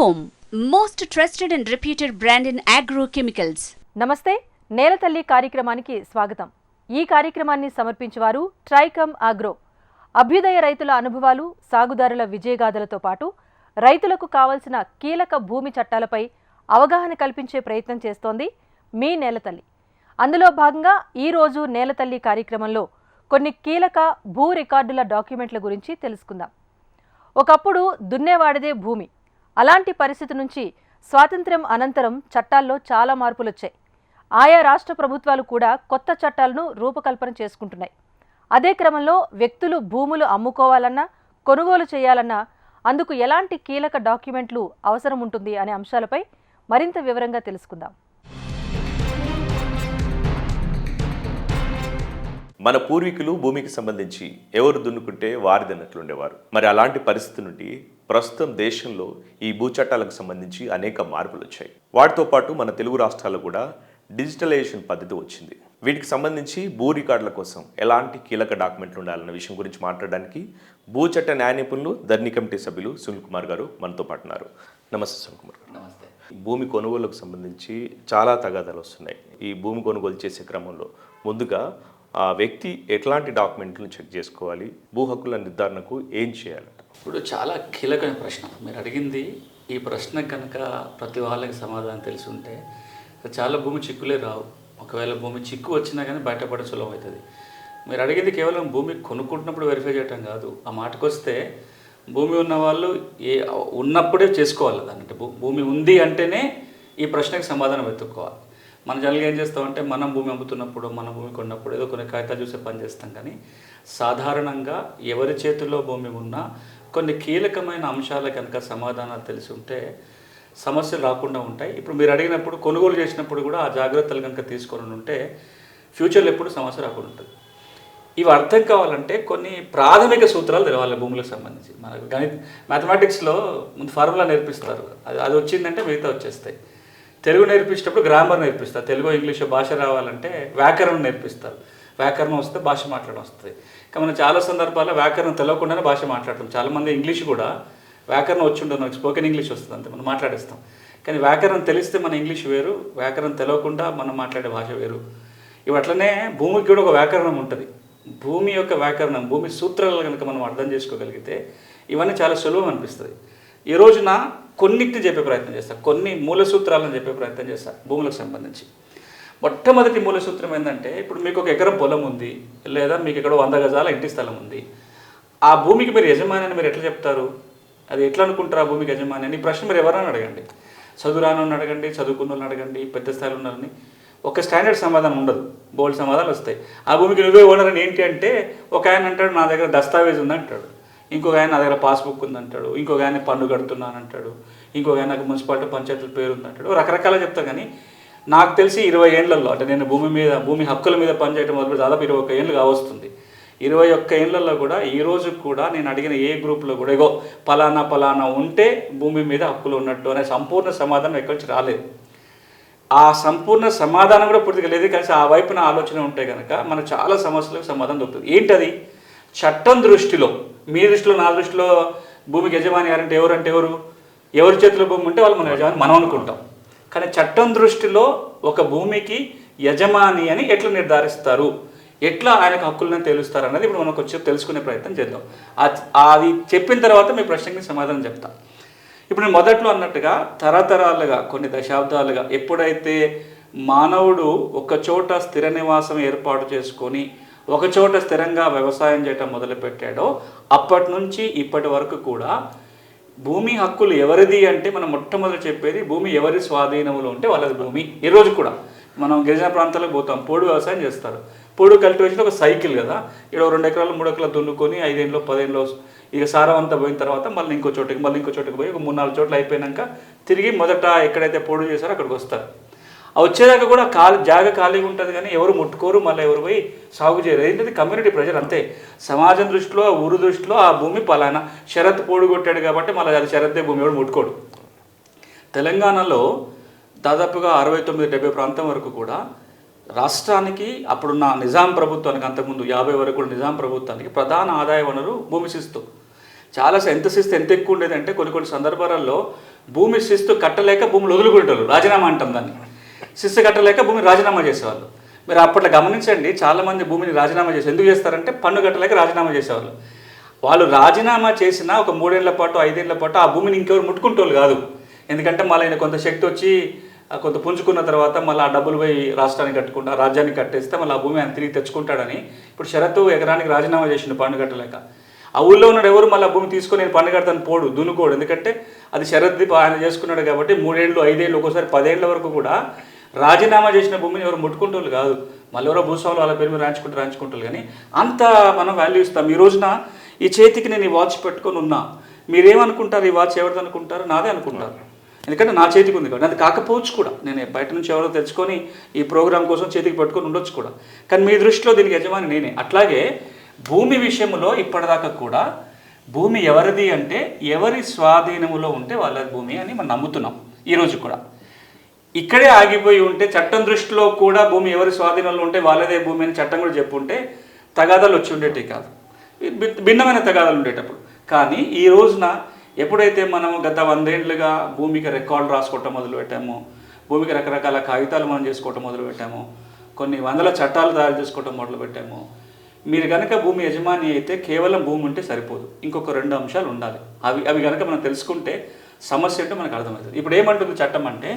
Trichome, most trusted and reputed brand in agrochemicals. నమస్తే నేలతల్లి కార్యక్రమానికి స్వాగతం. ఈ కార్యక్రమాన్ని సమర్పించేవారు ట్రైకమ్ ఆగ్రో. అభ్యుదయ రైతుల అనుభవాలు సాగుదారుల విజయగాథలతో పాటు రైతులకు కావలసిన కీలక భూమి చట్టాలపై అవగాహన కల్పించే ప్రయత్నం చేస్తోంది మీ నేలతల్లి అందులో భాగంగా ఈరోజు నేలతల్లి కార్యక్రమంలో కొన్ని కీలక భూ రికార్డుల డాక్యుమెంట్ల గురించి తెలుసుకుందాం. ఒకప్పుడు దున్నేవాడిదే భూమి. అలాంటి పరిస్థితి నుంచి స్వాతంత్ర్యం అనంతరం చట్టాల్లో చాలా మార్పులు వచ్చాయి ఆయా రాష్ట్ర ప్రభుత్వాలు కూడా కొత్త చట్టాలను రూపకల్పన చేసుకుంటున్నాయి. అదే క్రమంలో వ్యక్తులు భూములు అమ్ముకోవాలన్నా కొనుగోలు చేయాలన్నా అందుకు ఎలాంటి కీలక డాక్యుమెంట్లు అవసరం ఉంటుంది అనే అంశాలపై మరింత వివరంగా తెలుసుకుందాం. మన పూర్వీకులు భూమికి సంబంధించి ఎవరు దున్నుకుంటే వారిదన్నట్లుండేవారు. మరి అలాంటి పరిస్థితి నుండి ప్రస్తుతం దేశంలో ఈ భూ చట్టాలకు సంబంధించి అనేక మార్పులు వచ్చాయి. వాటితో పాటు మన తెలుగు రాష్ట్రాల్లో కూడా డిజిటలైజేషన్ పద్ధతి వచ్చింది. వీటికి సంబంధించి భూ రికార్డుల కోసం ఎలాంటి కీలక డాక్యుమెంట్లు ఉండాలన్న విషయం గురించి మాట్లాడడానికి భూ చట్ట న్యాయ నిపుణులు ధర్ని కమిటీ సభ్యులు సునీల్ కుమార్ గారు మనతో పాటు ఉన్నారు. నమస్తే సునీల్ కుమార్ గారు. నమస్తే. భూమి కొనుగోలుకు సంబంధించి చాలా తగాదాలు వస్తున్నాయి. ఈ భూమి కొనుగోలు చేసే క్రమంలో ముందుగా ఆ వ్యక్తి ఎట్లాంటి డాక్యుమెంట్లను చెక్ చేసుకోవాలి? భూ హక్కుల నిర్ధారణకు ఏం చేయాలి? ఇప్పుడు చాలా కీలకమైన ప్రశ్న. మీరు అడిగింది ఈ ప్రశ్న కనుక ప్రతి వాళ్ళకి సమాధానం తెలిసి ఉంటే చాలా భూమి చిక్కులే రావు. ఒకవేళ భూమి చిక్కు వచ్చినా కానీ బయటపడడం సులభం అవుతుంది. మీరు అడిగింది కేవలం భూమి కొనుక్కుంటున్నప్పుడు వెరిఫై చేయటం కాదు. ఆ మాటకు వస్తే భూమి ఉన్న వాళ్ళు ఏ ఉన్నప్పుడే చేసుకోవాలి దాన్ని. అంటే భూ- భూమి ఉంది అంటేనే ఈ ప్రశ్నకి సమాధానం వెతుక్కోవాలి. మన జనరల్గా ఏం చేస్తామంటే మనం భూమి అమ్ముతున్నప్పుడు మన భూమి కొన్నప్పుడు ఏదో కొన్ని కాగితాలు చూసే పని చేస్తాం కానీ సాధారణంగా ఎవరి చేతిలో భూమి ఉన్నా కొన్ని కీలకమైన అంశాల కనుక సమాధానాలు తెలిసి ఉంటే సమస్యలు రాకుండా ఉంటాయి. ఇప్పుడు మీరు అడిగినప్పుడు కొనుగోలు చేసినప్పుడు కూడా ఆ జాగ్రత్తలు కనుక తీసుకొని ఉంటే ఫ్యూచర్లో ఎప్పుడు సమస్య రాకుండా ఉంటుంది. ఇవి అర్థం కావాలంటే కొన్ని ప్రాథమిక సూత్రాలు తెలవాలి భూములకు సంబంధించి. మనకు గణిత మ్యాథమెటిక్స్లో ముందు ఫార్ములా నేర్పిస్తారు. అది అది వచ్చిందంటే మిగతా వచ్చేస్తాయి. తెలుగు నేర్పించేటప్పుడు గ్రామర్ నేర్పిస్తారు. తెలుగు ఇంగ్లీష్ భాష రావాలంటే వ్యాకరణం నేర్పిస్తారు. వ్యాకరణం వస్తే భాష మాట్లాడడం వస్తుంది. మనం చాలా సందర్భాల్లో వ్యాకరణం తెలియకుండానే భాష మాట్లాడతాం. చాలామంది ఇంగ్లీష్ కూడా వ్యాకరణం వచ్చి ఉండదు. మనకి స్పోకెన్ ఇంగ్లీష్ వస్తుంది అంతే. మనం మాట్లాడేస్తాం. కానీ వ్యాకరణం తెలిస్తే మన ఇంగ్లీష్ వేరు వ్యాకరణం తెలియకుండా మనం మాట్లాడే భాష వేరు. ఇవి అట్లనే భూమికి కూడా ఒక వ్యాకరణం ఉంటుంది. భూమి యొక్క వ్యాకరణం భూమి సూత్రాలు కనుక మనం అర్థం చేసుకోగలిగితే ఇవన్నీ చాలా సులభం అనిపిస్తుంది. ఈ రోజున కొన్నిటిని చెప్పే ప్రయత్నం చేస్తా. కొన్ని మూల సూత్రాలను చెప్పే ప్రయత్నం చేస్తా భూములకు సంబంధించి. మొట్టమొదటి మూల సూత్రం ఏంటంటే ఇప్పుడు మీకు ఒక ఎకరం పొలం ఉంది లేదా మీకు ఇక్కడ వంద గజాల ఇంటి స్థలం ఉంది. ఆ భూమికి మీరు యజమాని అని మీరు ఎట్లా చెప్తారు? అది ఎట్లా అనుకుంటారు ఆ భూమికి యజమాని? అని ఈ ప్రశ్న మీరు ఎవరైనా అడగండి. చదువురాను అడగండి చదువుకున్న వాళ్ళని అడగండి పెద్ద స్థాయిలో ఉన్నారని ఒక స్టాండర్డ్ సమాధానం ఉండదు. బోల్డ్ సమాధానాలు వస్తాయి. ఆ భూమికి నువ్వే ఓనర్ అని ఏంటి అంటే ఒక ఆయన అంటాడు నా దగ్గర దస్తావేజ్ ఉంది అంటాడు. ఇంకొక ఆయన నా దగ్గర పాస్బుక్ ఉంది అంటాడు. ఇంకొక ఆయన పన్ను కడుతున్నాను అంటాడు. ఇంకొక ఆయన నాకు మున్సిపాలిటీ పంచాయతీల పేరు ఉంది అంటాడు. రకరకాల చెప్తా కానీ నాకు తెలిసి ఇరవై ఏండ్లలో అంటే నేను భూమి మీద భూమి హక్కుల మీద పనిచేయడం మొదలు దాదాపు ఇరవై ఒక్క ఏళ్ళు కావస్తుంది. ఇరవై ఒక్క ఏళ్ళల్లో కూడా ఈ రోజు కూడా నేను అడిగిన ఏ గ్రూప్లో కూడా ఇగో పలానా పలానా ఉంటే భూమి మీద హక్కులు ఉన్నట్టు అనే సంపూర్ణ సమాధానం ఎక్కడి నుంచి రాలేదు. ఆ సంపూర్ణ సమాధానం కూడా పూర్తిగా లేదు కానీ ఆ వైపున ఆలోచన ఉంటే కనుక మనకు చాలా సమస్యలకు సమాధానం దొరుకుతుంది. ఏంటది? చట్టం దృష్టిలో మీ దృష్టిలో నా దృష్టిలో భూమికి యజమాని ఎవరంటే ఎవరంటే ఎవరు? ఎవరి చేతిలో భూమి ఉంటే వాళ్ళు మన యజమాని మనం అనుకుంటాం. కానీ చట్టం దృష్టిలో ఒక భూమికి యజమాని అని ఎట్లా నిర్ధారిస్తారు? ఎట్లా ఆయనకు హక్కులను తెలుస్తారు అన్నది ఇప్పుడు మనకు వచ్చి తెలుసుకునే ప్రయత్నం చేద్దాం. అది చెప్పిన తర్వాత మీ ప్రశ్నకి సమాధానం చెప్తాం. ఇప్పుడు నేను మొదట్లో అన్నట్టుగా తరతరాలుగా కొన్ని దశాబ్దాలుగా ఎప్పుడైతే మానవుడు ఒక చోట స్థిర నివాసం ఏర్పాటు చేసుకొని ఒక చోట స్థిరంగా వ్యవసాయం చేయటం మొదలుపెట్టాడో అప్పటి నుంచి ఇప్పటి వరకు కూడా భూమి హక్కులు ఎవరిది అంటే మనం మొట్టమొదటి చెప్పేది భూమి ఎవరి స్వాధీనంలో ఉంటే వాళ్ళది భూమి. ఈ రోజు కూడా మనం గిరిజన ప్రాంతాలకు పోతాం పోడు వ్యవసాయం చేస్తారు. పోడు కల్టివేషన్ ఒక సైకిల్ కదా. ఇక్కడ రెండు ఎకరాలు మూడు ఎకరాలు దున్నుకొని ఐదేళ్ళు పదేళ్ళు ఇక సారం అంతా పోయిన తర్వాత మళ్ళీ ఇంకో చోటుకి మళ్ళీ ఇంకో చోటుకి పోయి ఒక మూడు నాలుగు చోట్ల అయిపోయినాక తిరిగి మొదట ఎక్కడైతే పోడు చేశారో అక్కడికి వస్తారు. వచ్చేదాకా కూడా ఖాళీ జాగ ఖాళీగా ఉంటుంది కానీ ఎవరు ముట్టుకోరు మళ్ళీ ఎవరు పోయి సాగు చేయరు. ఏంటంటే కమ్యూనిటీ ప్రజలు అంతే. సమాజం దృష్టిలో ఆ ఊరు దృష్టిలో ఆ భూమి పలానా. షరత్ పోడుగొట్టాడు కాబట్టి మళ్ళీ అది షరత్తే భూమి ఎవడు ముట్టుకోడు. తెలంగాణలో దాదాపుగా అరవై తొమ్మిది డెబ్బై ప్రాంతం వరకు కూడా రాష్ట్రానికి అప్పుడున్న నిజాం ప్రభుత్వానికి అంతకుముందు యాభై వరకు కూడా నిజాం ప్రభుత్వానికి ప్రధాన ఆదాయ వనరు భూమి శిస్తు. చాలా ఎంత శిస్తు ఎంత ఎక్కువ ఉండేదంటే కొన్ని కొన్ని సందర్భాలలో భూమి శిస్తు కట్టలేక భూములు వదులుకుంటారు రాజీనామా అంటాం దాన్ని. శిస్సు కట్టలేక భూమిని రాజీనామా చేసేవాళ్ళు. మీరు అప్పట్లో గమనించండి చాలామంది భూమిని రాజీనామా చేసి ఎందుకు చేస్తారంటే పన్ను కట్టలేక రాజీనామా చేసేవాళ్ళు. వాళ్ళు రాజీనామా చేసిన ఒక మూడేళ్ళ పాటు ఐదేళ్ళ పాటు ఆ భూమిని ఇంకెవరు ముట్టుకుంటోళ్ళు కాదు. ఎందుకంటే మళ్ళీ ఆయన కొంత శక్తి వచ్చి కొంత పుంజుకున్న తర్వాత మళ్ళీ ఆ డబ్బులు పోయి రాష్ట్రానికి కట్టుకుంటా రాజ్యానికి కట్టేస్తే మళ్ళీ ఆ భూమి ఆయన తిరిగి తెచ్చుకుంటాడని ఇప్పుడు షరతు ఎకరానికి రాజీనామా చేసిండు పన్ను కట్టలేక. ఆ ఊళ్ళో ఉన్నాడు ఎవరు మళ్ళీ ఆ భూమి తీసుకొని నేను పన్ను కడతాను పోడు దున్నుకోడు. ఎందుకంటే అది షరత్ ఆయన చేసుకున్నాడు కాబట్టి మూడేళ్ళు ఐదేళ్ళు ఒక్కోసారి పదేళ్ళ వరకు కూడా రాజీనామా చేసిన భూమిని ఎవరు ముట్టుకుంటోళ్ళు కాదు. మళ్ళీ ఎవరో భూస్వాములు వాళ్ళ పేరు మీద రాయించుకుంటూ రాంచుకుంటారు కానీ అంత మనం వాల్యూ ఇస్తాం. ఈ రోజున ఈ చేతికి నేను ఈ వాచ్ పెట్టుకొని ఉన్నా. మీరేమనుకుంటారు? ఈ వాచ్ ఎవరిది అనుకుంటారు? నాదే అనుకుంటారు. ఎందుకంటే నా చేతికి ఉంది కాబట్టి. అది కాకపోవచ్చు కూడా. నేను బయట నుంచి ఎవరో తెచ్చుకొని ఈ ప్రోగ్రామ్ కోసం చేతికి పట్టుకొని ఉండొచ్చు కూడా. కానీ మీ దృష్టిలో దీనికి యజమాని నేనే. అట్లాగే భూమి విషయంలో ఇప్పటిదాకా కూడా భూమి ఎవరిది అంటే ఎవరి స్వాధీనములో ఉంటే వాళ్ళ భూమి అని మనం నమ్ముతున్నాం. ఈరోజు కూడా. ఇక్కడే ఆగిపోయి ఉంటే చట్టం దృష్టిలో కూడా భూమి ఎవరి స్వాధీనంలో ఉంటే వాళ్ళదే భూమి అని చట్టం కూడా చెప్పుంటే తగాదాలు వచ్చి ఉండేటి కాదు. భిన్నమైన తగాదాలు ఉండేటప్పుడు. కానీ ఈ రోజున ఎప్పుడైతే మనం గత వందేళ్ళుగా భూమికి రికార్డు రాసుకోవటం మొదలు పెట్టామో భూమికి రకరకాల కాగితాలు మనం చేసుకోవటం మొదలు పెట్టాము కొన్ని వందల చట్టాలు తయారు చేసుకోవటం మొదలు పెట్టాము మీరు కనుక భూమి యజమాని అయితే కేవలం భూమి ఉంటే సరిపోదు. ఇంకొక రెండు అంశాలు ఉండాలి. అవి అవి కనుక మనం తెలుసుకుంటే సమస్య అంటే మనకు అర్థమవుతుంది. ఇప్పుడు ఏమంటుంది చట్టం అంటే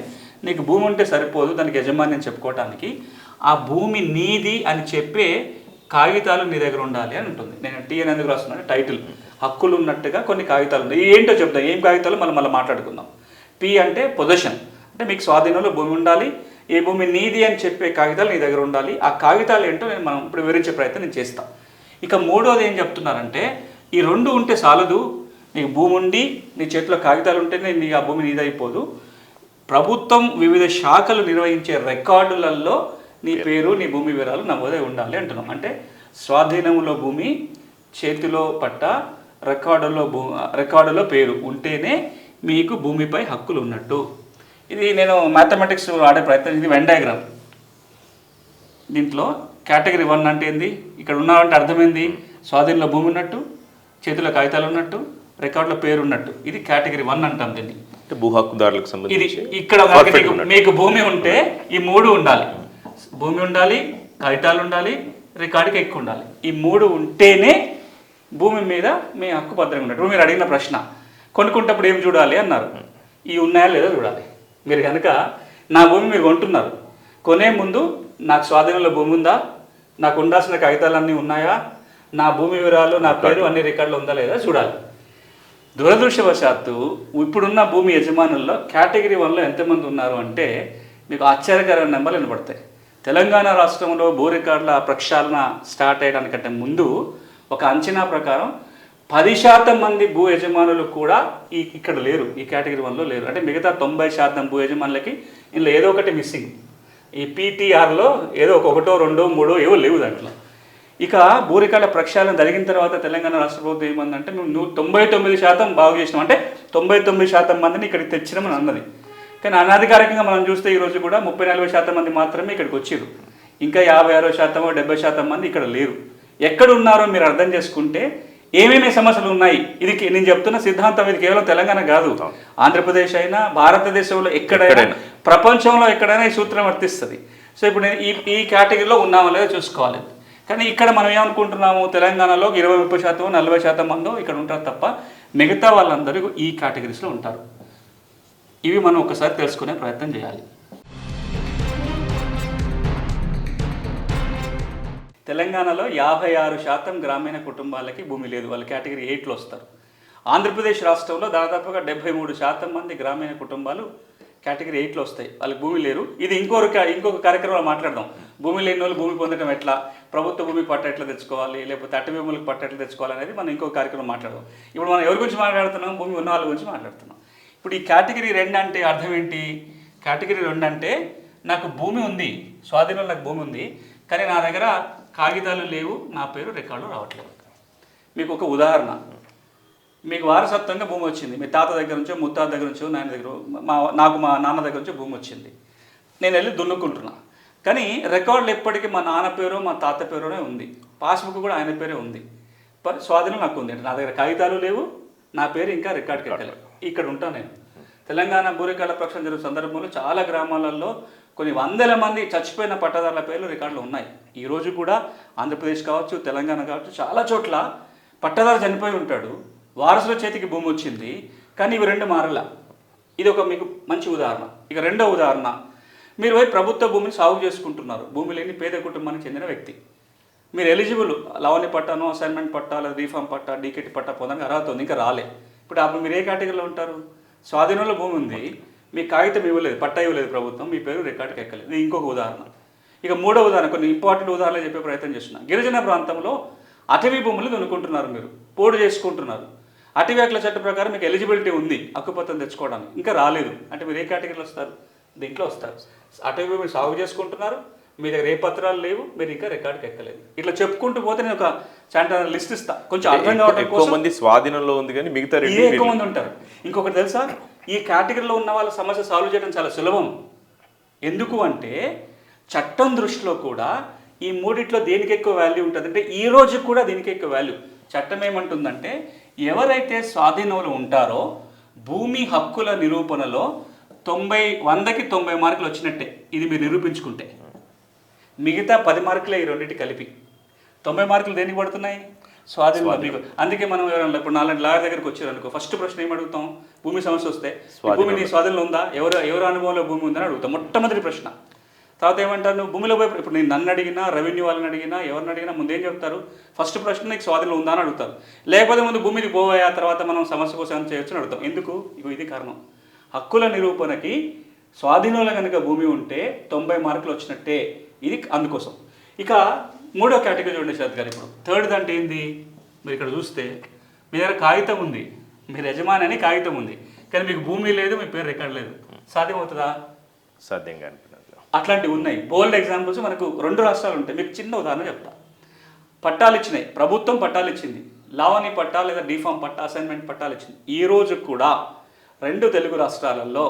నీకు భూమి ఉంటే సరిపోదు దానికి యజమాని అని చెప్పుకోవటానికి. ఆ భూమి నీది అని చెప్పే కాగితాలు నీ దగ్గర ఉండాలి అని ఉంటుంది. నేను టీ అని ఎందుకు రాస్తున్నాను? టైటిల్. హక్కులు ఉన్నట్టుగా కొన్ని కాగితాలు ఉన్నాయి. ఏంటో చెప్తాం. ఏం కాగితాలు? మనం మళ్ళీ మాట్లాడుకుందాం. పి అంటే పొజిషన్ అంటే మీకు స్వాధీనంలో భూమి ఉండాలి. ఏ భూమి నీది అని చెప్పే కాగితాలు నీ దగ్గర ఉండాలి. ఆ కాగితాలు ఏంటో నేను మనం ఇప్పుడు వివరించే ప్రయత్నం నేను చేస్తాను ఇక మూడోది ఏం చెప్తున్నారంటే ఈ రెండు ఉంటే చాలదు. నీకు భూమి ఉండి నీ చేతిలో కాగితాలు ఉంటేనే నీ ఆ భూమి నీదైపోదు. ప్రభుత్వం వివిధ శాఖలు నిర్వహించే రికార్డులలో నీ పేరు నీ భూమి వివరాలు నమోదై ఉండాలి అంటున్నాం. అంటే స్వాధీనంలో భూమి చేతిలో పట్ట రికార్డులో భూ రికార్డులో పేరు ఉంటేనే మీకు భూమిపై హక్కులు ఉన్నట్టు. ఇది నేను మ్యాథమెటిక్స్ ఆడే ప్రయత్నం ఇది వెన్ డయాగ్రామ్ దీంట్లో కేటగిరీ వన్ అంటే ఏంది? ఇక్కడ ఉన్నామంటే అర్థమైంది స్వాధీనంలో భూమి ఉన్నట్టు చేతిలో కాగితాలు ఉన్నట్టు రికార్డులో పేరు ఉన్నట్టు ఇది కేటగిరీ వన్ అంటాం దీన్ని. అంటే భూ హక్కుదారులకు ఇది సంబంధించి ఇక్కడ మీకు- భూమి ఉంటే ఈ మూడు ఉండాలి. భూమి ఉండాలి కాగితాలు ఉండాలి రికార్డుకి ఎక్కువ ఉండాలి. ఈ మూడు ఉంటేనే భూమి మీద మీ హక్కు భద్రంగా ఉన్నట్టు. మీరు అడిగిన ప్రశ్న కొనుక్కుంటప్పుడు ఏం చూడాలి అన్నారు. ఈ ఉన్నాయా లేదో చూడాలి. మీరు కనుక నా భూమి మీరు కొంటున్నారు. కొనే ముందు నాకు స్వాధీనంలో భూమి ఉందా? నాకు ఉండాల్సిన కాగితాలన్నీ ఉన్నాయా? నా భూమి వివరాలు నా పేరు అన్ని రికార్డులు ఉందా లేదా? చూడాలి. దురదృష్టవశాత్తు ఇప్పుడున్న భూమి యజమానుల్లో కేటగిరీ వన్లో ఎంతమంది ఉన్నారు అంటే మీకు ఆశ్చర్యకరమైన నెంబర్లు వినపడతాయి తెలంగాణ రాష్ట్రంలో భూ రికార్డుల ప్రక్షాళన స్టార్ట్ అయ్యడానికంటే ముందు ఒక అంచనా ప్రకారం పది శాతం మంది భూ యజమానులు కూడా ఈ ఇక్కడ లేరు ఈ కేటగిరీ వన్లో లేరు. అంటే మిగతా తొంభై శాతం భూ యజమానులకి ఇందులో ఏదో ఒకటి మిస్సింగ్. ఈ పీటీఆర్లో ఏదో ఒక ఒకటో రెండో మూడో ఏవో లేవు దాంట్లో. ఇక భూరికాల ప్రక్షాళన జరిగిన తర్వాత తెలంగాణ రాష్ట్ర ప్రభుత్వం ఏమందంటే మేము తొంభై తొమ్మిది శాతం బాగు చేసినాం అంటే తొంభై తొమ్మిది శాతం మందిని ఇక్కడికి తెచ్చినామని అన్నది. కానీ అనధికారికంగా మనం చూస్తే ఈ రోజు కూడా ముప్పై నలభై శాతం మంది మాత్రమే ఇక్కడికి వచ్చారు ఇంకా యాభై ఆరో శాతమో డెబ్బై శాతం మంది ఇక్కడ లేరు. ఎక్కడ ఉన్నారో మీరు అర్థం చేసుకుంటే ఏమేమి సమస్యలు ఉన్నాయి? ఇది నేను చెప్తున్న సిద్ధాంతం ఇది కేవలం తెలంగాణ కాదు. ఆంధ్రప్రదేశ్ అయినా భారతదేశంలో ఎక్కడైనా. ప్రపంచంలో ఎక్కడైనా ఈ సూత్రం వర్తిస్తుంది. సో ఇప్పుడు నేను ఈ ఈ కేటగిరీలో ఉన్నామో లేదో చూసుకోవాలి. కానీ ఇక్కడ మనం ఏమనుకుంటున్నాము? తెలంగాణలో ఇరవై ముప్పై శాతం నలభై శాతం మందో ఇక్కడ ఉంటారు తప్ప మిగతా వాళ్ళందరూ ఈ కేటగిరీస్లో ఉంటారు. ఇవి మనం ఒకసారి తెలుసుకునే ప్రయత్నం చేయాలి. తెలంగాణలో యాభై ఆరు శాతం గ్రామీణ కుటుంబాలకి భూమి లేదు. వాళ్ళు కేటగిరీ ఎయిట్లో వస్తారు. ఆంధ్రప్రదేశ్ రాష్ట్రంలో దాదాపుగా డెబ్బై మూడు శాతం మంది గ్రామీణ కుటుంబాలు కేటగిరీ ఎయిట్లో వస్తాయి. వాళ్ళకి భూమి లేరు. ఇది ఇంకొక ఇంకొక కార్యక్రమంలో మాట్లాడదాం. భూమి లేని వాళ్ళు భూమి పొందడం ఎట్లా? ప్రభుత్వ భూమి పట్ట ఎట్లా తెచ్చుకోవాలి? లేకపోతే అటవీ భూములకు పట్ట ఎట్లా తెచ్చుకోవాలి అనేది మనం ఇంకో కార్యక్రమం మాట్లాడదాం. ఇప్పుడు మనం ఎవరి గురించి మాట్లాడుతున్నాం? భూమి ఉన్న వాళ్ళ గురించి మాట్లాడుతున్నాం. ఇప్పుడు ఈ కేటగిరీ రెండు అంటే అర్థం ఏంటి? కేటగిరీ రెండు అంటే నాకు భూమి ఉంది స్వాధీనంలో నాకు భూమి ఉంది కానీ నా దగ్గర కాగితాలు లేవు నా పేరు రికార్డు రావట్లేదు. మీకు ఒక ఉదాహరణ. మీకు వారసత్వంగా భూమి వచ్చింది. మీ తాత దగ్గర నుంచో ముత్తాత దగ్గర నుంచో నాయన దగ్గర మా నాకు మా నాన్న దగ్గర నుంచో భూమి వచ్చింది. నేను వెళ్ళి దున్నుకుంటున్నా. కానీ రికార్డులు ఎప్పటికీ మా నాన్న పేరు మా తాత పేరునే ఉంది. పాస్బుక్ కూడా ఆయన పేరే ఉంది. స్వాధీనం నాకు ఉంది. నా దగ్గర కాగితాలు లేవు నా పేరు ఇంకా రికార్డ్కి ఎక్కలేదు ఇక్కడ ఉంటాను నేను. తెలంగాణ భూరికాల ప్రక్షణ జరుగుతున్న సందర్భంలో చాలా గ్రామాలలో కొన్ని వందల మంది చచ్చిపోయిన పట్టదారుల పేర్లు రికార్డులు ఉన్నాయి. ఈ రోజు కూడా ఆంధ్రప్రదేశ్ కావచ్చు తెలంగాణ కావచ్చు చాలా చోట్ల పట్టదారు చనిపోయి ఉంటాడు. వారసుల చేతికి భూమి వచ్చింది. కానీ ఇవి రెండు మారలా. ఇది ఒక మీకు మంచి ఉదాహరణ. ఇక రెండో ఉదాహరణ. మీరు పోయి ప్రభుత్వ భూమిని సాగు చేసుకుంటున్నారు. భూమి లేని పేద కుటుంబానికి చెందిన వ్యక్తి. మీరు ఎలిజిబుల్ లవణి పట్టాను అసైన్మెంట్ పట్టా లేదా రీఫామ్ పట్టా డీకెట్ పట్టా పొందడానికి అర్హత ఉంది ఇంకా రాలే. ఇప్పుడు అప్పుడు మీరు ఏ కేటగిరీలో ఉంటారు? స్వాధీనంలో భూమి ఉంది. మీ కాగితం ఇవ్వలేదు పట్టా ఇవ్వలేదు ప్రభుత్వం మీ పేరు రికార్డుకి ఎక్కలేదు. ఇది ఇంకొక ఉదాహరణ. ఇక మూడో ఉదాహరణ కొన్ని ఇంపార్టెంట్ ఉదాహరణలు చెప్పే ప్రయత్నం చేస్తున్నా. గిరిజన ప్రాంతంలో అటవీ భూములు కొనుక్కుంటున్నారు మీరు పోడు చేసుకుంటున్నారు. అటవీ హక్కుల చట్టం ప్రకారం మీకు ఎలిజిబిలిటీ ఉంది హక్కుపత్రం తెచ్చుకోవడానికి. ఇంకా రాలేదు. అంటే మీరు ఏ కేటగిరీలో వస్తారు? దీంట్లో వస్తారు. అటవీ భూమిని సాగు చేసుకుంటున్నారు మీ దగ్గర ఏ పత్రాలు లేవు మీరు ఇంకా రికార్డుకి ఎక్కలేదు. ఇట్లా చెప్పుకుంటూ పోతే నేను ఒక చాంట లిస్ట్ ఇస్తా. కొంచెం అర్థం కావడం కోసం మంది స్వాధీనంలో ఉంది కానీ మిగతా ఎక్కువ మంది ఉంటారు? ఇంకొకటి తెలుసా? ఈ కేటగిరీలో ఉన్న వాళ్ళ సమస్య సాల్వ్ చేయడం చాలా సులభం. ఎందుకు అంటే చట్టం దృష్టిలో కూడా ఈ మూడిట్లో దేనికి ఎక్కువ వాల్యూ ఉంటుంది? అంటే ఈ రోజు కూడా దీనికి ఎక్కువ వాల్యూ చట్టం ఏమంటుందంటే ఎవరైతే స్వాధీనంలో ఉంటారో భూమి హక్కుల నిరూపణలో తొంభై వందకి తొంభై మార్కులు వచ్చినట్టే ఇది మీరు నిరూపించుకుంటే. మిగతా పది మార్కులే ఈ రెండింటి కలిపి. తొంభై మార్కులు దేనికి పడుతున్నాయి? స్వాధీనంలో మీకు. అందుకే మనం ఎవరైనా ఇప్పుడు నాలుగు లాయర్ దగ్గరికి వచ్చారు అనుకో ఫస్ట్ ప్రశ్న ఏం అడుగుతాం భూమి సమస్య వస్తే. భూమి నీ స్వాధీనంలో ఉందా? ఎవరు ఎవరు అనుభవంలో భూమి ఉందని అడుగుతాం. మొట్టమొదటి ప్రశ్న. తర్వాత ఏమంటారు? నువ్వు భూమిలో పోయి ఇప్పుడు నేను నన్ను అడిగినా రెవెన్యూ వాళ్ళని అడిగినా ఎవరిని అడిగినా ముందు ఏం చెప్తారు? ఫస్ట్ ప్రశ్న నీకు స్వాధీనంలో ఉందా అని అడుగుతారు. లేకపోతే ముందు భూమికి పోయా తర్వాత మనం సమస్య కోసం చేయొచ్చు అని అడుగుతాం. ఎందుకు? ఇది కారణం. హక్కుల నిరూపణకి స్వాధీనంలో కనుక భూమి ఉంటే తొంభై మార్కులు వచ్చినట్టే ఇది అందుకోసం. ఇక మూడో కేటగిరీ చూడండి శరత్ గారు ఇప్పుడు. థర్డ్ అంటే ఏంది? మీరు ఇక్కడ చూస్తే మీ దగ్గర కాగితం ఉంది. మీరు యజమాని అని కాగితం ఉంది. కానీ మీకు భూమి లేదు మీ పేరు రికార్డ్ లేదు. సాధ్యమవుతుందా? సాధ్యంగా అనిపినట్లు అట్లాంటివి ఉన్నాయి. బోల్డ్ ఎగ్జాంపుల్స్ మనకు రెండు రాష్ట్రాలు ఉంటాయి. మీకు చిన్న ఉదాహరణ చెప్తా. పట్టాలు ఇచ్చినాయి. ప్రభుత్వం పట్టాలు ఇచ్చింది. లావణి పట్టా లేదా డిఫామ్ పట్టా అసైన్మెంట్ పట్టాలు ఇచ్చింది. ఈ రోజు కూడా రెండు తెలుగు రాష్ట్రాలలో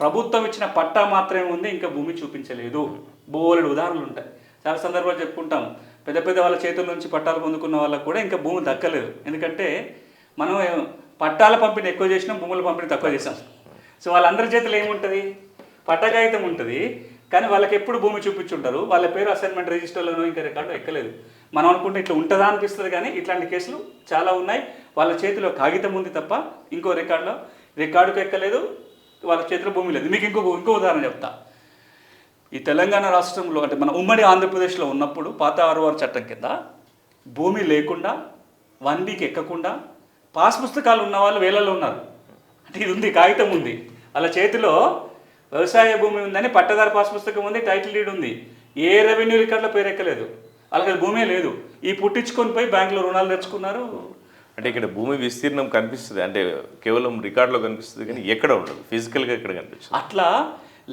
ప్రభుత్వం ఇచ్చిన పట్టా మాత్రమే ఉంది ఇంకా భూమి చూపించలేదు. బోలెడు ఉదాహరణలు ఉంటాయి. చాలా సందర్భాలు చెప్పుకుంటాం. పెద్ద పెద్ద వాళ్ళ చేతుల నుంచి పట్టాలు పొందుకున్న వాళ్ళకు కూడా ఇంకా భూమి దక్కలేదు. ఎందుకంటే మనం పట్టాల పంపిణీ ఎక్కువ చేసినాం భూముల పంపిణీ తక్కువ చేసాం సో వాళ్ళందరి చేతులు ఏముంటుంది? పట్టకాగితం ఉంటుంది. కానీ వాళ్ళకి ఎప్పుడు భూమి చూపించుంటారు? వాళ్ళ పేరు అసైన్మెంట్ రిజిస్టర్లోనూ ఇంకా రికార్డు ఎక్కలేదు. మనం అనుకుంటే ఇట్లా ఉంటుందా అనిపిస్తుంది కానీ ఇట్లాంటి కేసులు చాలా ఉన్నాయి. వాళ్ళ చేతిలో కాగితం ఉంది తప్ప ఇంకో రికార్డులో రికార్డుకు ఎక్కలేదు వాళ్ళ చేతిలో భూమి లేదు. మీకు ఇంకొక ఇంకో ఉదాహరణ చెప్తా. ఈ తెలంగాణ రాష్ట్రంలో అంటే మన ఉమ్మడి ఆంధ్రప్రదేశ్లో ఉన్నప్పుడు పాత ఆరువారు చట్టం కింద భూమి లేకుండా వన్ వీక్ ఎక్కకుండా పాస్ పుస్తకాలు ఉన్న వాళ్ళు వేలలో ఉన్నారు. అంటే ఇది ఉంది కాగితం ఉంది. వాళ్ళ చేతిలో వ్యవసాయ భూమి ఉందని పట్టదారు పాస్ పుస్తకం ఉంది టైటిల్ డీడ్ ఉంది. ఏ రెవెన్యూ రికార్డులో పేరు ఎక్కలేదు వాళ్ళకి భూమే లేదు. ఈ పుట్టించుకొని పోయి బ్యాంకులో రుణాలు తెచ్చుకున్నారు అంటే ఇక్కడ భూమి విస్తీర్ణం కనిపిస్తుంది. అంటే కేవలం రికార్డులో కనిపిస్తుంది కానీ ఎక్కడ ఉండదు. ఫిజికల్గా ఎక్కడ కనిపిస్తుంది అట్లా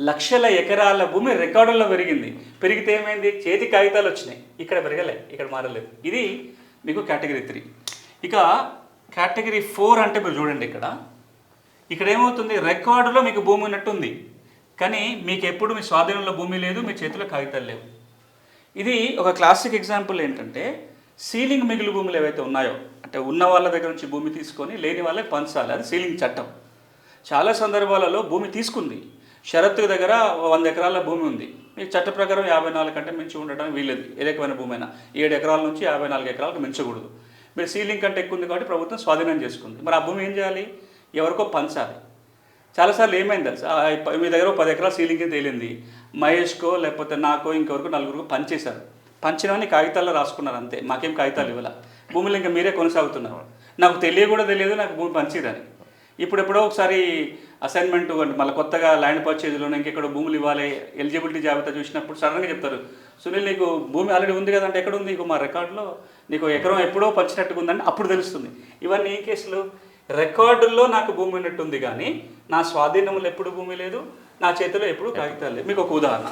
లక్షల ఎకరాల భూమి రికార్డుల్లో పెరిగింది. పెరిగితే ఏమైంది? చేతి కాగితాలు వచ్చినాయి. ఇక్కడ పెరగలే. ఇక్కడ మారలేదు. ఇది మీకు కేటగిరీ త్రీ. ఇక కేటగిరీ ఫోర్ అంటే మీరు చూడండి ఇక్కడ. ఇక్కడ ఏమవుతుంది? రికార్డులో మీకు భూమి ఉన్నట్టుంది కానీ మీకు ఎప్పుడు మీ స్వాధీనంలో భూమి లేదు మీ చేతిలో కాగితాలు లేవు. ఇది ఒక క్లాసిక్ ఎగ్జాంపుల్ ఏంటంటే సీలింగ్ మిగిలి భూములు ఏవైతే ఉన్నాయో అంటే ఉన్న వాళ్ళ దగ్గర నుంచి భూమి తీసుకొని లేని వాళ్ళకి పంచాలి. అది సీలింగ్ చట్టం. చాలా సందర్భాలలో భూమి తీసుకుంది. షరత్తు దగ్గర వంద ఎకరాల భూమి ఉంది. మీకు చట్ట ప్రకారం యాభై నాలుగు కంటే మించి ఉండడానికి వీలేదు ఏ రకమైన భూమి అయినా ఏడు ఎకరాల నుంచి యాభై నాలుగు ఎకరాలకు మించకూడదు. మీరు సీలింగ్ కంటే ఎక్కువ ఉంది కాబట్టి ప్రభుత్వం స్వాధీనం చేసుకుంది. మరి ఆ భూమి ఏం చేయాలి? ఎవరికో పంచాలి. చాలాసార్లు ఏమైంది తెలుసా? మీ దగ్గర పది ఎకరాల సీలింగ్ తేలింది. మహేష్కో లేకపోతే నాకో ఇంకెవరికో నలుగురికో పనిచేశారు పంచినవన్నీ కాగితాల్లో రాసుకున్నారు అంతే. మాకేం కాగితాలు ఇవ్వాల. భూములు ఇంకా మీరే కొనసాగుతున్నారు. నాకు తెలియ కూడా తెలియదు నాకు భూమి పంచిరని ఇప్పుడెప్పుడో ఒకసారి అసైన్మెంట్ అంటే మళ్ళీ కొత్తగా ల్యాండ్ పర్చేజ్లో ఇంకెక్కడ భూములు ఇవ్వాలి ఎలిజిబిలిటీ జాబితా చూసినప్పుడు సడన్గా చెప్తారు సునీల్ నీకు భూమి ఆల్రెడీ ఉంది కదంటే ఎక్కడ ఉంది నీకు మా రికార్డులో నీకు ఎకరం ఎప్పుడో పంచినట్టుగా ఉందని అప్పుడు తెలుస్తుంది. ఇవన్నీ ఏ కేసులు? రికార్డుల్లో నాకు భూమి ఉన్నట్టుంది కానీ నా స్వాధీనంలో ఎప్పుడు భూమి లేదు నా చేతిలో ఎప్పుడు కాగితాలు లేదు మీకు ఒక ఉదాహరణ.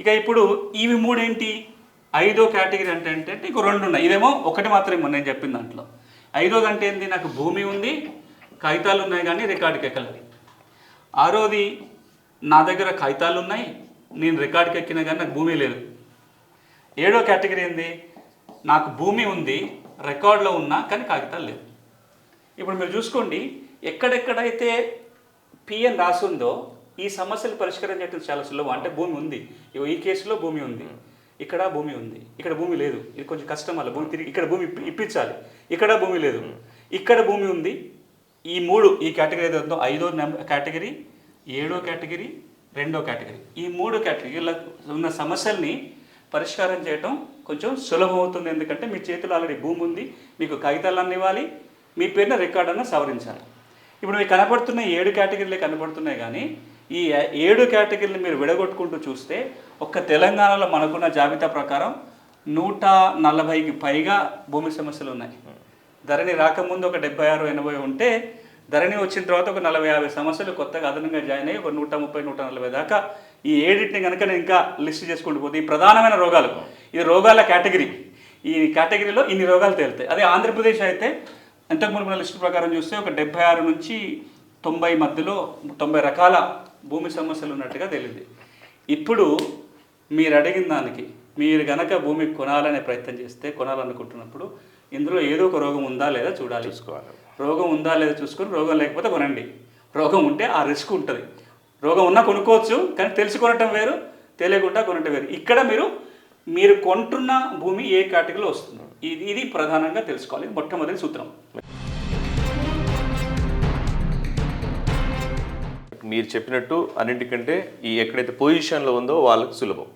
ఇక ఇప్పుడు ఇవి మూడేంటి? ఐదో కేటగిరీ అంటే ఏంటంటే నీకు రెండు ఉన్నాయి. ఇదేమో ఒకటి మాత్రమే నేను చెప్పిన దాంట్లో. ఐదోది అంటే ఏంది? నాకు భూమి ఉంది కాగితాలు ఉన్నాయి కానీ రికార్డుకి ఎక్కలేదు. ఆరోది నా దగ్గర కాగితాలు ఉన్నాయి నేను రికార్డుకి ఎక్కినా కానీ నాకు భూమి లేదు. ఏడో కేటగిరీ ఏంది? నాకు భూమి ఉంది రికార్డులో ఉన్నా కానీ కాగితాలు లేవు. ఇప్పుడు మీరు చూసుకోండి ఎక్కడెక్కడైతే పిఎన్ రాసుందో ఈ సమస్యలు పరిష్కారం చేయడం చాలా సులభం. అంటే భూమి ఉంది. ఇగో ఈ కేసులో భూమి ఉంది. ఇక్కడ భూమి ఉంది ఇక్కడ భూమి లేదు. ఇది కొంచెం కష్టం వల్ల భూమి తిరిగి ఇక్కడ భూమి ఇప్పి- ఇప్పించాలి. ఇక్కడ భూమి లేదు. ఇక్కడ భూమి ఉంది ఈ మూడు ఈ కేటగిరీ ఏదో ఉందో ఐదో నెంబర్ కేటగిరీ ఏడో కేటగిరీ రెండో కేటగిరీ. ఈ మూడు కేటగిరీల ఉన్న సమస్యల్ని పరిష్కారం చేయటం కొంచెం సులభం అవుతుంది. ఎందుకంటే మీ చేతిలో ఆల్రెడీ భూమి ఉంది మీకు కాగితాలన్నీ ఇవ్వాలి మీ పేరున రికార్డ్ అన్న సవరించాలి. ఇప్పుడు మీకు కనపడుతున్న ఏడు కేటగిరీలే కనపడుతున్నాయి కానీ ఈ ఏడు కేటగిరీలు మీరు విడగొట్టుకుంటూ చూస్తే ఒక్క తెలంగాణలో మనకున్న జాబితా ప్రకారం నూట నలభైకి పైగా భూమి సమస్యలు ఉన్నాయి. ధరణి రాకముందు ఒక డెబ్బై ఆరు ఎనభై ఉంటే ధరణి వచ్చిన తర్వాత ఒక నలభై యాభై సమస్యలు కొత్తగా అదనంగా జాయిన్ అయ్యి ఒక నూట ముప్పై నూట నలభై దాకా ఈ ఏడింటిని కనుక నేను ఇంకా లిస్ట్ చేసుకుంటూ పోతే ఈ ప్రధానమైన రోగాలు. ఇది రోగాల కేటగిరీ. ఈ కేటగిరీలో ఇన్ని రోగాలు తేలుతాయి. అదే ఆంధ్రప్రదేశ్ అయితే ఇంతకుముందు లిస్టు ప్రకారం చూస్తే ఒక డెబ్బై ఆరు నుంచి తొంభై మధ్యలో తొంభై రకాల భూమి సమస్యలు ఉన్నట్టుగా తెలిసింది ఇప్పుడు మీరు అడిగిన దానికి మీరు గనక భూమి కొనాలనే ప్రయత్నం చేస్తే కొనాలనుకుంటున్నప్పుడు ఇందులో ఏదో ఒక రోగం ఉందా లేదా చూడాలి. చూసుకోవాలి. రోగం ఉందా లేదా చూసుకొని రోగం లేకపోతే కొనండి. రోగం ఉంటే ఆ రిస్క్ ఉంటుంది. రోగం ఉన్నా కొనుక్కోవచ్చు కానీ తెలిసి కొనటం వేరు తెలియకుండా కొనటం వేరు. ఇక్కడ మీరు మీరు కొంటున్న భూమి ఏ కేటగిరీలో వస్తుంది ఇది ఇది ప్రధానంగా తెలుసుకోవాలి. మొట్టమొదటి సూత్రం. మీరు చెప్పినట్టు అన్నింటికంటే ఈ ఎక్కడైతే పొజిషన్లో ఉందో వాళ్ళకి సులభం.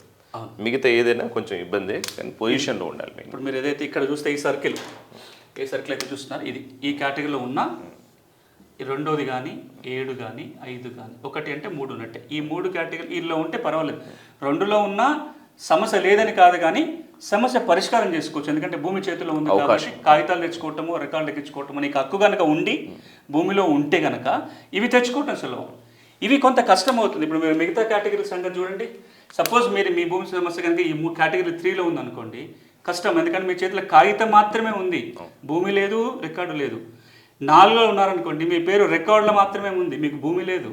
మిగతా ఏదైనా కొంచెం ఇబ్బందే కానీ పొజిషన్లో ఉండాలి ఇప్పుడు మీరు ఏదైతే ఇక్కడ చూస్తే ఈ సర్కిల్ ఏ సర్కిల్ అయితే చూస్తున్నారు ఇది ఈ కేటగిరీలో ఉన్న రెండోది కానీ ఏడు కానీ ఐదు కానీ ఒకటి అంటే మూడు ఉన్నట్టే. ఈ మూడు కేటగిరీ వీళ్ళలో ఉంటే పర్వాలేదు. రెండులో ఉన్న సమస్య లేదని కాదు కానీ సమస్య పరిష్కారం చేసుకోవచ్చు. ఎందుకంటే భూమి చేతిలో ఉంది కాబట్టి. కాగితాలు తెచ్చుకోవటము రికార్డులు ఎక్కించుకోవటము నీకు హక్కు కనుక ఉండి భూమిలో ఉంటే కనుక ఇవి తెచ్చుకోవటం సులభం. ఇవి కొంత కష్టం అవుతుంది ఇప్పుడు మీరు మిగతా కేటగిరీ సంగతి చూడండి. సపోజ్ మీరు మీ భూమి సమస్య కనుక ఈ మూడు కేటగిరీ త్రీలో ఉందనుకోండి కష్టం. ఎందుకంటే మీ చేతిలో కాగితం మాత్రమే ఉంది. భూమి లేదు రికార్డు లేదు. నాలుగులో ఉన్నారనుకోండి మీ పేరు రికార్డులో మాత్రమే ఉంది. మీకు భూమి లేదు.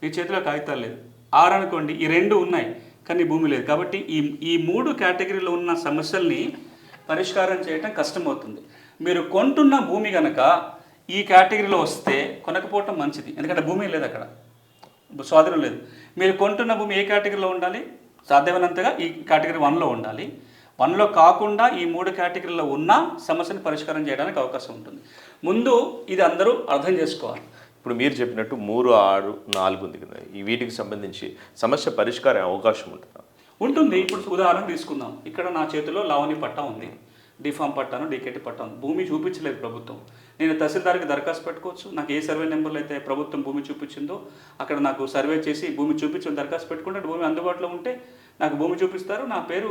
మీ చేతిలో కాగితాలు లేదు ఆరు అనుకోండి ఈ రెండు ఉన్నాయి కానీ భూమి లేదు. కాబట్టి ఈ ఈ మూడు కేటగిరీలో ఉన్న సమస్యల్ని పరిష్కారం చేయటం కష్టమవుతుంది. మీరు కొంటున్న భూమి కనుక ఈ కేటగిరీలో వస్తే కొనకపోవటం మంచిది. ఎందుకంటే భూమి లేదు అక్కడ. స్వాధీనం లేదు. మీరు కొంటున్న భూమి ఏ కేటగిరీలో ఉండాలి? సాధ్యమైనంతగా ఈ కేటగిరీ వన్లో ఉండాలి. వన్లో కాకుండా ఈ మూడు కేటగిరీలో ఉన్న సమస్యను పరిష్కారం చేయడానికి అవకాశం ఉంటుంది. ముందు ఇది అందరూ అర్థం చేసుకోవాలి. ఇప్పుడు మీరు చెప్పినట్టు మూడు ఆరు నాలుగు ఉంది కదా. ఈ వీటికి సంబంధించి సమస్య పరిష్కారం అవకాశం ఉంటుందా. ఉంటుంది. ఇప్పుడు ఉదాహరణ తీసుకుందాం. ఇక్కడ నా చేతిలో లావణి పట్టా ఉంది. డిఫామ్ పట్టాను డీకేటీ పట్టా భూమి చూపించలేదు ప్రభుత్వం. నేను తహసీల్దార్కి దరఖాస్తు పెట్టుకోవచ్చు. నాకు ఏ సర్వే నెంబర్లో అయితే ప్రభుత్వం భూమి చూపించిందో అక్కడ నాకు సర్వే చేసి భూమి చూపించిన దరఖాస్తు పెట్టుకుంటే భూమి అందుబాటులో ఉంటే నాకు భూమి చూపిస్తారు. నా పేరు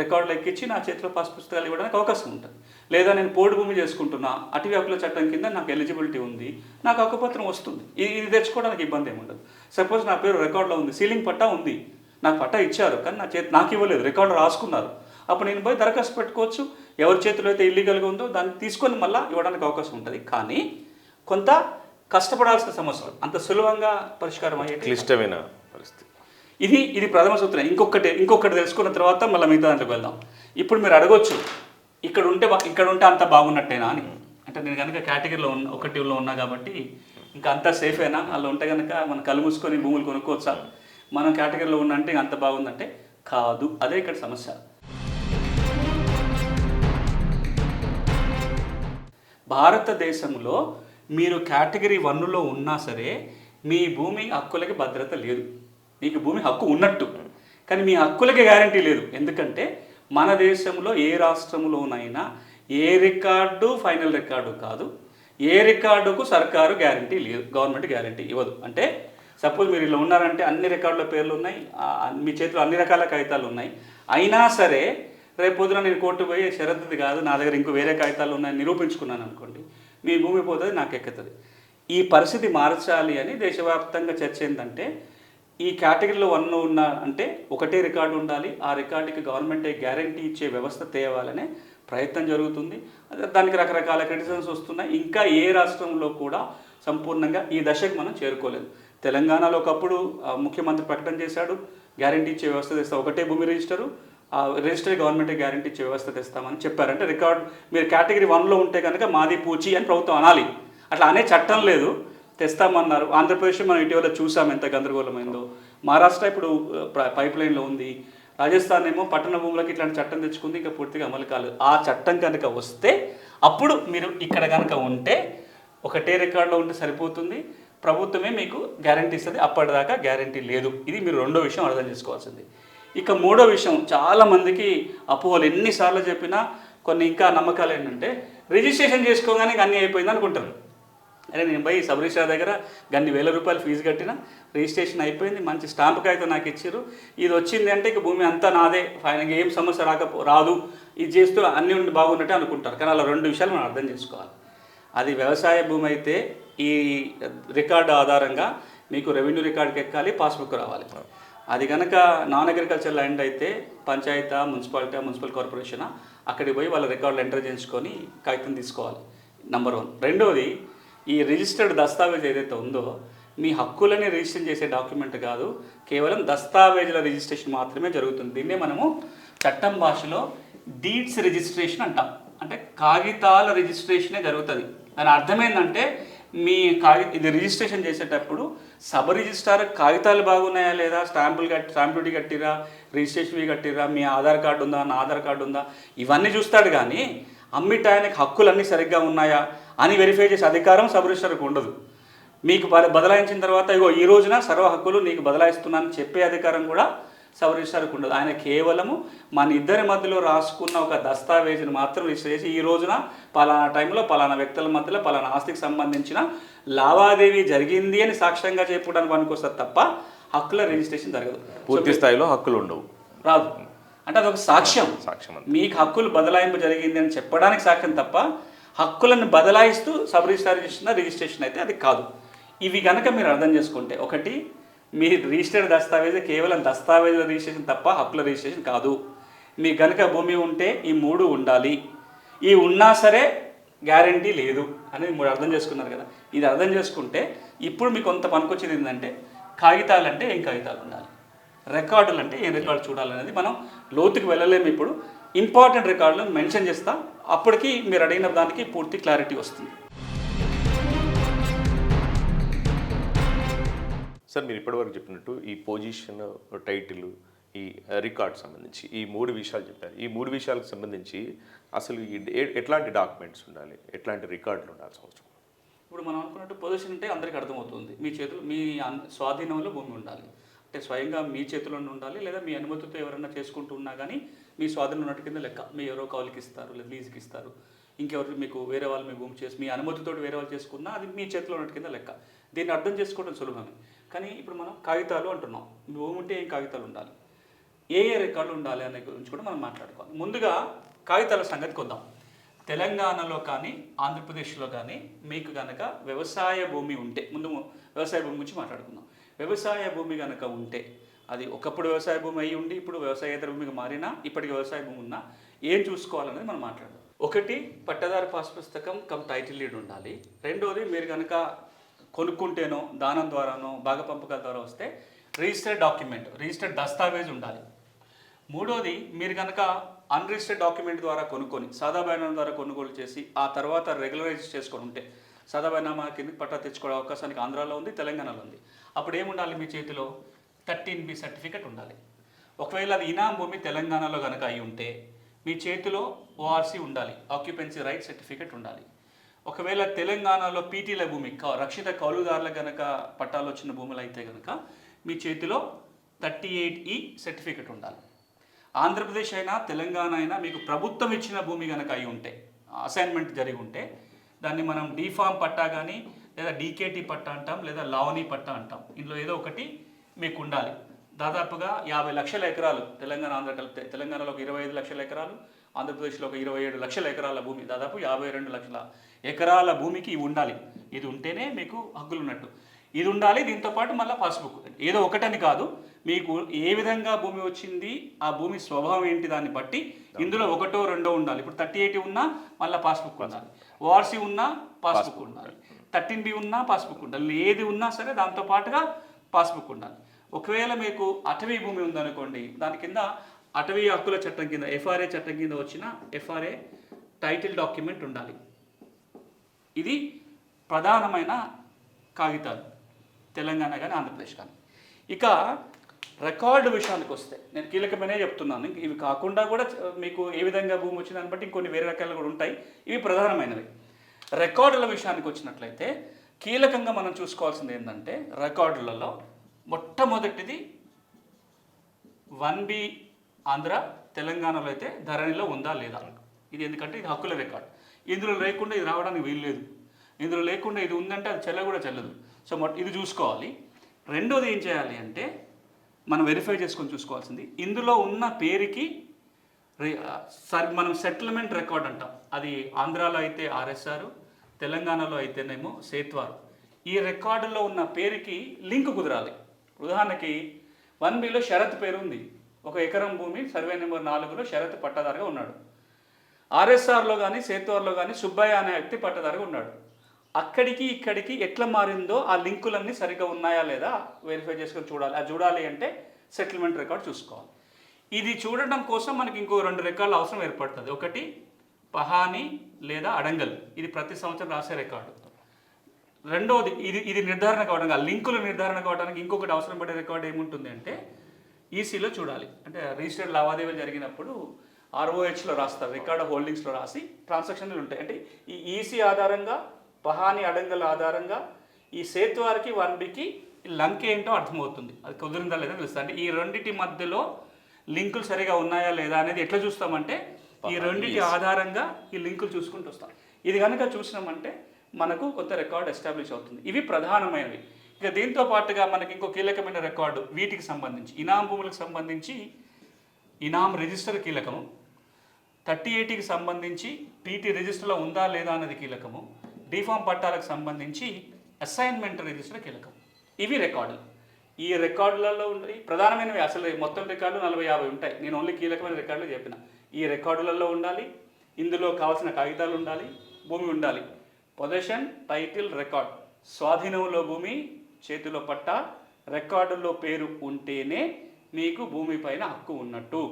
రికార్డులు ఎక్కించి నా చేతిలో పాస్ పుస్తకాలు ఇవ్వడానికి అవకాశం ఉంటుంది. లేదా నేను పోడు భూమి చేసుకుంటున్నా అటవీ హక్కుల చట్టం కింద నాకు ఎలిజిబిలిటీ ఉంది నాకు హక్కుపత్రం వస్తుంది. ఇది ఇది తెచ్చుకోవడానికి ఇబ్బంది ఏమి ఉండదు. సపోజ్ నా పేరు రికార్డులో ఉంది సీలింగ్ పట్టా ఉంది. నాకు పట్టా ఇచ్చారు కానీ నా చేతి నాకు ఇవ్వలేదు రికార్డు రాసుకున్నారు. అప్పుడు నేను పోయి దరఖాస్తు పెట్టుకోవచ్చు. ఎవరి చేతిలో అయితే ఇల్లీగల్గా ఉందో దాన్ని తీసుకొని మళ్ళీ ఇవ్వడానికి అవకాశం ఉంటుంది. కానీ కొంత కష్టపడాల్సిన సమస్యలు అంత సులభంగా పరిష్కారం అయ్యే క్లిష్టమైన పరిస్థితి. ఇది ఇది ప్రథమ సూత్రం. ఇంకొకటి ఇంకొకటి తెలుసుకున్న తర్వాత మళ్ళీ మిగతా దాంట్లోకి వెళ్దాం. ఇప్పుడు మీరు అడగొచ్చు ఇక్కడ ఉంటే ఇక్కడ ఉంటే అంత బాగున్నట్టేనా అని. అంటే నేను కనుక కేటగిరీలో ఉన్న ఒకటిలో ఉన్నా కాబట్టి ఇంకా అంతా సేఫేనా? అలా ఉంటే కనుక మనం కళ్ళు మూసుకొని భూములు కొనుక్కోవచ్చా? మనం కేటగిరీలో ఉన్నా అంటే అంత బాగుందంటే కాదు. అదే ఇక్కడ సమస్య. భారతదేశంలో మీరు కేటగిరీ వన్లో ఉన్నా సరే మీ భూమి హక్కులకి భద్రత లేదు. మీకు భూమి హక్కు ఉన్నట్టు. కానీ మీ హక్కులకి గ్యారంటీ లేదు. ఎందుకంటే మన దేశంలో ఏ రాష్ట్రంలోనైనా ఏ రికార్డు ఫైనల్ రికార్డు కాదు. ఏ రికార్డుకు సర్కారు గ్యారంటీ లేదు. గవర్నమెంట్ గ్యారంటీ ఇవ్వదు. అంటే సపోజ్ మీరు ఇలా ఉన్నారంటే అన్ని రికార్డుల పేర్లు ఉన్నాయి. మీ చేతిలో అన్ని రకాల కాగితాలు ఉన్నాయి. అయినా సరే రేపు పొద్దున నేను కోర్టు పోయి షరతుది కాదు నా దగ్గర ఇంకో వేరే కాగితాలు ఉన్నాయని నిరూపించుకున్నాను అనుకోండి మీ భూమి పోతుంది నాకు ఎక్కుతుంది. ఈ పరిస్థితి మార్చాలి అని దేశవ్యాప్తంగా చర్చ ఏంటంటే ఈ కేటగిరీలో వన్ ఉన్న అంటే ఒకటే రికార్డు ఉండాలి ఆ రికార్డుకి గవర్నమెంటే గ్యారంటీ ఇచ్చే వ్యవస్థ తేవాలనే ప్రయత్నం జరుగుతుంది. దానికి రకరకాల క్రిటిసిజన్స్ వస్తున్నాయి. ఇంకా ఏ రాష్ట్రంలో కూడా సంపూర్ణంగా ఈ దశకు మనం చేరుకోలేదు. తెలంగాణలో ఒకప్పుడు ముఖ్యమంత్రి ప్రకటన చేశాడు గ్యారంటీ ఇచ్చే వ్యవస్థ తెస్తా ఒకటే భూమి రిజిస్టరు రిజిస్టర్ గవర్నమెంట్ గ్యారంటీ ఇచ్చే వ్యవస్థ తెస్తామని చెప్పారంటే రికార్డ్ మీరు కేటగిరీ వన్లో ఉంటే కనుక మాది పూచి అని ప్రభుత్వం అనాలి. అట్లా అనే చట్టం లేదు. తెస్తామన్నారు. ఆంధ్రప్రదేశ్ మనం ఇటీవల చూసాం ఎంత గందరగోళమైందో. మహారాష్ట్ర ఇప్పుడు పైప్ లైన్లో ఉంది. రాజస్థాన్ ఏమో పట్టణ భూములకు ఇట్లాంటి చట్టం తెచ్చుకుంది ఇంకా పూర్తిగా అమలు కాలేదు. ఆ చట్టం కనుక వస్తే అప్పుడు మీరు ఇక్కడ కనుక ఉంటే ఒకటే రికార్డులో ఉంటే సరిపోతుంది. ప్రభుత్వమే మీకు గ్యారంటీ ఇస్తుంది. అప్పటిదాకా గ్యారంటీ లేదు. ఇది మీరు రెండో విషయం అర్థం చేసుకోవాల్సింది. ఇక మూడో విషయం చాలా మందికి అపోహలు ఎన్నిసార్లు చెప్పినా కొన్ని ఇంకా నమ్మకాలు ఏంటంటే రిజిస్ట్రేషన్ చేసుకోగానే అన్నీ అయిపోయింది అనుకుంటారు. అరే నేను పోయి సబ్ రిజిస్ట్రార్ దగ్గర గన్ని వేల రూపాయలు ఫీజు కట్టిన రిజిస్ట్రేషన్ అయిపోయింది మంచి స్టాంప్ అయితే నాకు ఇచ్చారు. ఇది వచ్చింది అంటే ఇక భూమి అంతా నాదే ఫైనల్గా ఏం సమస్య రాకపో రాదు. ఇది చేస్తూ అన్నీ ఉండి బాగున్నట్టే అనుకుంటారు. కానీ అలా రెండు విషయాలు మనం అర్థం చేసుకోవాలి. అది వ్యవసాయ భూమి అయితే ఈ రికార్డు ఆధారంగా మీకు రెవెన్యూ రికార్డుకి ఎక్కాలి పాస్బుక్ రావాలి. అది కనుక నాన్ అగ్రికల్చర్ ల్యాండ్ అయితే పంచాయతీ మున్సిపాలిటీ మున్సిపల్ కార్పొరేషన్ అక్కడికి పోయి వాళ్ళ రికార్డులు ఎంటర్ చేయించుకొని కాగితం తీసుకోవాలి. నెంబర్ వన్ రెండవది ఈ రిజిస్టర్డ్ దస్తావేజ్ ఏదైతే ఉందో మీ హక్కులని రిజిస్టర్ చేసే డాక్యుమెంట్ కాదు కేవలం దస్తావేజుల రిజిస్ట్రేషన్ మాత్రమే జరుగుతుంది. దీన్నే మనము చట్టం భాషలో డీడ్స్ రిజిస్ట్రేషన్ అంటాం. అంటే కాగితాల రిజిస్ట్రేషనే జరుగుతుంది. దాని అర్థం ఏంటంటే మీ కాగి ఇది రిజిస్ట్రేషన్ చేసేటప్పుడు సబ్ రిజిస్ట్రార్ కాగితాలు బాగున్నాయా లేదా? స్టాంపులు కట్టి స్టాంప్ డ్యూటీ కట్టిరా? రిజిస్ట్రేషన్ ఫీ కట్టిరా? మీ ఆధార్ కార్డు ఉందా? నా ఆధార్ కార్డు ఉందా? ఇవన్నీ చూస్తాడు కానీ అమ్మిటాయనికి హక్కులన్నీ సరిగ్గా ఉన్నాయా అని వెరిఫై చేసే అధికారం సబ్ రిజిస్టర్కి ఉండదు. మీకు బద- బదలాయించిన తర్వాత ఇగో ఈ రోజున సర్వ హక్కులు నీకు బదలాయిస్తున్నానని చెప్పే అధికారం కూడా రిజిస్టర్కి ఉండదు. ఆయన కేవలము మన ఇద్దరి మధ్యలో రాసుకున్న ఒక దస్తావేజును మాత్రం రిజిస్టర్ చేసి ఈ రోజున పలానా టైంలో పలానా వ్యక్తుల మధ్యలో పలానా ఆస్తికి సంబంధించిన లావాదేవీ జరిగింది అని సాక్ష్యంగా చెప్పడానికి పనికొస్తుంది తప్ప హక్కుల రిజిస్ట్రేషన్ జరగదు. పూర్తి స్థాయిలో హక్కులు ఉండవు. రాదు. అంటే అదొక సాక్ష్యం. సాక్ష్యం. మీకు హక్కులు బదలాయింపు జరిగింది అని చెప్పడానికి సాక్ష్యం తప్ప హక్కులను బదలాయిస్తూ సబ్ రిజిస్టార్ చేసిన రిజిస్ట్రేషన్ అయితే అది కాదు. ఇవి కనుక మీరు అర్థం చేసుకుంటే ఒకటి మీ రిజిస్టర్డ్ దస్తావేజ్ కేవలం దస్తావేజుల రిజిస్ట్రేషన్ తప్ప హక్కుల రిజిస్ట్రేషన్ కాదు. మీ గనక భూమి ఉంటే ఈ మూడు ఉండాలి. ఈ ఉన్నా సరే గ్యారంటీ లేదు అనేది మూడు అర్థం చేసుకున్నారు కదా. ఇది అర్థం చేసుకుంటే ఇప్పుడు మీకు కొంత పనికొచ్చేది ఏంటంటే కాగితాలు అంటే ఏం కాగితాలు ఉండాలి? రికార్డులు అంటే ఏం రికార్డు చూడాలనేది మనం లోతుకి వెళ్ళలేము ఇప్పుడు. ఇంపార్టెంట్ రికార్డులను మెన్షన్ చేస్తా అప్పటికి మీరు అడిగిన దానికి పూర్తి క్లారిటీ వస్తుంది. సార్ మీరు ఇప్పటివరకు చెప్పినట్టు ఈ పొజిషన్ టైటిల్ ఈ రికార్డ్ సంబంధించి ఈ మూడు విషయాలు చెప్పారు. ఈ మూడు విషయాలకు సంబంధించి అసలు ఈ ఎట్లాంటి డాక్యుమెంట్స్ ఉండాలి? ఎట్లాంటి రికార్డులు ఉండాల్సిన అవసరం? ఇప్పుడు మనం అనుకున్నట్టు పొజిషన్ అంటే అందరికీ అర్థమవుతుంది. మీ చేతులు మీ స్వాధీనంలో భూమి ఉండాలి. అంటే స్వయంగా మీ చేతిలోనే ఉండాలి లేదా మీ అనుమతితో ఎవరైనా చేసుకుంటూ ఉన్నా కానీ మీ స్వాధీనం ఉన్నట్టు కింద లెక్క. మీ ఎవరో కౌలికి ఇస్తారు లేదా లీజుకి ఇస్తారు. ఇంకెవరు మీకు వేరే వాళ్ళు మీ భూమి చేసి మీ అనుమతితో వేరే వాళ్ళు చేసుకున్నా అది మీ చేతిలో ఉన్నట్టు కింద లెక్క. దీన్ని అర్థం చేసుకోవడం సులభమే. కానీ ఇప్పుడు మనం కాగితాలు అంటున్నాం. భూమి ఉంటే ఏం కాగితాలు ఉండాలి? ఏ ఏ రికార్డులు ఉండాలి అనే గురించి కూడా మనం మాట్లాడుకోవాలి. ముందుగా కాగితాల సంగతికి వద్దాం. తెలంగాణలో కానీ ఆంధ్రప్రదేశ్లో కానీ మీకు కనుక వ్యవసాయ భూమి ఉంటే ముందు వ్యవసాయ భూమి గురించి మాట్లాడుకుందాం. వ్యవసాయ భూమి కనుక ఉంటే అది ఒకప్పుడు వ్యవసాయ భూమి అయి ఉండి ఇప్పుడు వ్యవసాయేతర భూమిగా మారినా ఇప్పటికి వ్యవసాయ భూమి ఉన్నా ఏం చూసుకోవాలనేది మనం మాట్లాడదాం. ఒకటి పట్టదారు పాస్ పుస్తకం కమ్ టైటిల్ లీడ్ ఉండాలి. రెండోది మీరు కనుక కొనుక్కుంటేనో దానం ద్వారానో భాగ పంపకాల ద్వారా వస్తే రిజిస్టర్డ్ డాక్యుమెంట్ రిజిస్టర్డ్ దస్తావేజ్ ఉండాలి. మూడోది మీరు కనుక అన్రిజిస్టర్డ్ డాక్యుమెంట్ ద్వారా కొనుక్కొని సాదా ద్వారా కొనుగోలు చేసి ఆ తర్వాత రెగ్యులరైజ్ చేసుకొని ఉంటే సాదా కింద పట్టా తెచ్చుకోవడం అవకాశానికి ఆంధ్రాలో ఉంది తెలంగాణలో ఉంది. అప్పుడు ఏముండాలి మీ చేతిలో? థర్టీన్ బి సర్టిఫికెట్ ఉండాలి. ఒకవేళ అది ఇనాం భూమి తెలంగాణలో కనుక అయి ఉంటే మీ చేతిలో ఓఆర్సీ ఉండాలి ఆక్యుపెన్సీ రైట్ సర్టిఫికెట్ ఉండాలి. ఒకవేళ తెలంగాణలో పీటీల భూమి రక్షిత కౌలుదారుల కనుక పట్టాలు వచ్చిన భూములు అయితే కనుక మీ చేతిలో థర్టీ ఎయిట్ ఈ సర్టిఫికెట్ ఉండాలి. ఆంధ్రప్రదేశ్ అయినా తెలంగాణ అయినా మీకు ప్రభుత్వం ఇచ్చిన భూమి కనుక అయి ఉంటే అసైన్మెంట్ జరిగి ఉంటే దాన్ని మనం డీఫామ్ పట్టా కానీ లేదా డీకేటీ పట్టా అంటాం లేదా లావనీ పట్టా అంటాం. ఇందులో ఏదో ఒకటి మీకు ఉండాలి. దాదాపుగా యాభై లక్షల ఎకరాలు తెలంగాణ ఆంధ్ర తెలంగాణలో ఒక ఇరవై ఐదు లక్షల ఎకరాలు ఆంధ్రప్రదేశ్లో ఒక ఇరవై ఏడు లక్షల ఎకరాల భూమి దాదాపు యాభై రెండు లక్షల ఎకరాల భూమికి ఇవి ఉండాలి. ఇది ఉంటేనే మీకు హక్కులు ఉన్నట్టు ఇది ఉండాలి దీంతో పాటు మళ్ళీ పాస్బుక్. ఏదో ఒకటని కాదు మీకు ఏ విధంగా భూమి వచ్చింది ఆ భూమి స్వభావం ఏంటి దాన్ని బట్టి ఇందులో ఒకటో రెండో ఉండాలి. ఇప్పుడు థర్టీ ఎయిటీ ఉన్నా మళ్ళీ పాస్బుక్ ఉండాలి. ఓఆర్సీ ఉన్నా పాస్బుక్ ఉండాలి. థర్టీన్ బి ఉన్నా పాస్బుక్ ఉండాలి. ఏది ఉన్నా సరే దాంతో పాటుగా పాస్బుక్ ఉండాలి. ఒకవేళ మీకు అటవీ భూమి ఉందనుకోండి దాని కింద అటవీ హక్కుల చట్టం కింద ఎఫ్ఆర్ఏ చట్టం కింద వచ్చిన ఎఫ్ఆర్ఏ టైటిల్ డాక్యుమెంట్ ఉండాలి. ఇది ప్రధానమైన కాగితాలు తెలంగాణ కానీ ఆంధ్రప్రదేశ్ కానీ ఇక రికార్డు విషయానికి వస్తే నేను కీలకమైనవి చెప్తున్నాను. ఇవి కాకుండా కూడా మీకు ఏ విధంగా భూమి వచ్చిందని బట్టి ఇంకొన్ని వేరే రకాలు కూడా ఉంటాయి. ఇవి ప్రధానమైనవి. రికార్డుల విషయానికి వచ్చినట్లయితే కీలకంగా మనం చూసుకోవాల్సింది ఏంటంటే రికార్డులలో మొట్టమొదటిది వన్ బి ఆంధ్ర తెలంగాణలో అయితే ధరణిలో ఉందా లేదా? ఇది ఎందుకంటే ఇది హక్కుల రికార్డ్. ఇందులో లేకుండా ఇది రావడానికి వీలు లేదు. ఇందులో లేకుండా ఇది ఉందంటే అది చెల్ల కూడా చెల్లదు. సో మొట్ట ఇది చూసుకోవాలి. రెండోది ఏం చేయాలి అంటే మనం వెరిఫై చేసుకొని చూసుకోవాల్సింది. ఇందులో ఉన్న పేరుకి సర్ మనం సెటిల్మెంట్ రికార్డ్ అంటాం. అది ఆంధ్రాలో అయితే ఆర్ఎస్ఆర్ తెలంగాణలో అయితేనేమో సేత్వారు. ఈ రికార్డులో ఉన్న పేరుకి లింక్ కుదరాలి. ఉదాహరణకి వన్ బిలో షరత్ పేరు ఉంది. ఒక ఎకరం భూమి సర్వే నెంబర్ నాలుగులో షరత్ పట్టదారుగా ఉన్నాడు. ఆర్ఎస్ఆర్లో కానీ సేత్వార్లో కానీ సుబ్బయ్య అనే వ్యక్తి పట్టదారుగా ఉన్నాడు. అక్కడికి ఇక్కడికి ఎట్లా మారిందో ఆ లింకులన్నీ సరిగ్గా ఉన్నాయా లేదా వెరిఫై చేసుకొని చూడాలి. అది చూడాలి అంటే సెటిల్మెంట్ రికార్డ్ చూసుకోవాలి. ఇది చూడడం కోసం మనకి ఇంకో రెండు రికార్డులు అవసరం ఏర్పడుతుంది. ఒకటి పహాని లేదా అడంగల్. ఇది ప్రతి సంవత్సరం రాసే రికార్డు రెండవది ఇది ఇది నిర్ధారణ కావడానికి ఆ లింకులు నిర్ధారణ కావడానికి ఇంకొకటి అవసరం పడే రికార్డు ఏముంటుంది అంటే ఈసీలో చూడాలి. అంటే రిజిస్టర్డ్ లావాదేవీలు జరిగినప్పుడు ఆర్ఓహెచ్లో రాస్తారు రికార్డ్ హోల్డింగ్స్లో రాసి ట్రాన్సాక్షన్లు ఉంటాయి. అంటే ఈ ఈసీ ఆధారంగా పహాని అడంగల్ ఆధారంగా ఈ సేతువారికి వన్ బికి లంక్ ఏంటో అర్థమవుతుంది. అది కుదిరిందా లేదా తెలుస్తుంది అంటే ఈ రెండింటి మధ్యలో లింకులు సరిగా ఉన్నాయా లేదా అనేది ఎట్లా చూస్తామంటే ఈ రెండింటి ఆధారంగా ఈ లింకులు చూసుకుంటూ వస్తాం. ఇది కనుక చూసినామంటే మనకు కొత్త రికార్డ్ ఎస్టాబ్లిష్ అవుతుంది. ఇవి ప్రధానమైనవి. ఇక దీంతో పాటుగా మనకి ఇంకో కీలకమైన రికార్డు వీటికి సంబంధించి ఇనాం భూములకు సంబంధించి ఇనాం రిజిస్టర్ కీలకము. థర్టీ ఎయిటీకి సంబంధించి టీటీ రిజిస్టర్లో ఉందా లేదా అన్నది కీలకము. డిఫామ్ పట్టాలకు సంబంధించి అసైన్మెంట్ రిజిస్టర్ కీలకం. ఇవి రికార్డులు. ఈ రికార్డులలో ఉండి ప్రధానమైనవి అసలు మొత్తం రికార్డులు నలభై యాభై ఉంటాయి. నేను ఓన్లీ కీలకమైన రికార్డులు చెప్పిన. ఈ రికార్డులలో ఉండాలి ఇందులో కావాల్సిన కాగితాలు ఉండాలి భూమి ఉండాలి. Possession title record. స్వాధీనంలో భూమి చేతిలో పట్ట రికార్డుల్లో పేరు ఉంటేనే మీకు భూమి పైన హక్కు ఉన్నట్టు.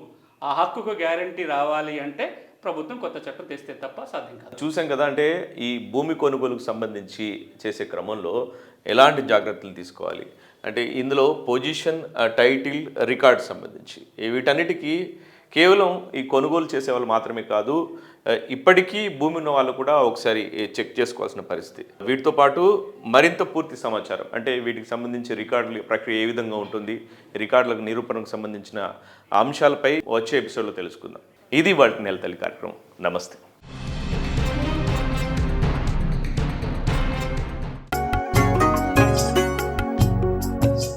ఆ హక్కుకు గ్యారంటీ రావాలి అంటే ప్రభుత్వం కొత్త చట్టం తెస్తే తప్ప సాధ్యం కాదు. చూసాం కదా అంటే ఈ భూమి కొనుగోలుకు సంబంధించి చేసే క్రమంలో ఎలాంటి జాగ్రత్తలు తీసుకోవాలి? అంటే ఇందులో పొజిషన్ టైటిల్ రికార్డ్ సంబంధించి. వీటన్నిటికీ కేవలం ఈ కొనుగోలు చేసే వాళ్ళు మాత్రమే కాదు ఇప్పటికీ భూమి ఉన్న వాళ్ళు కూడా ఒకసారి చెక్ చేసుకోవాల్సిన పరిస్థితి. వీటితో పాటు మరింత పూర్తి సమాచారం అంటే వీటికి సంబంధించి రికార్డుల ప్రక్రియ ఏ విధంగా ఉంటుంది రికార్డులకు నిరూపణకు సంబంధించిన అంశాలపై వచ్చే ఎపిసోడ్లో తెలుసుకుందాం. ఇది వాటి నెల తల్లి కార్యక్రమం. నమస్తే.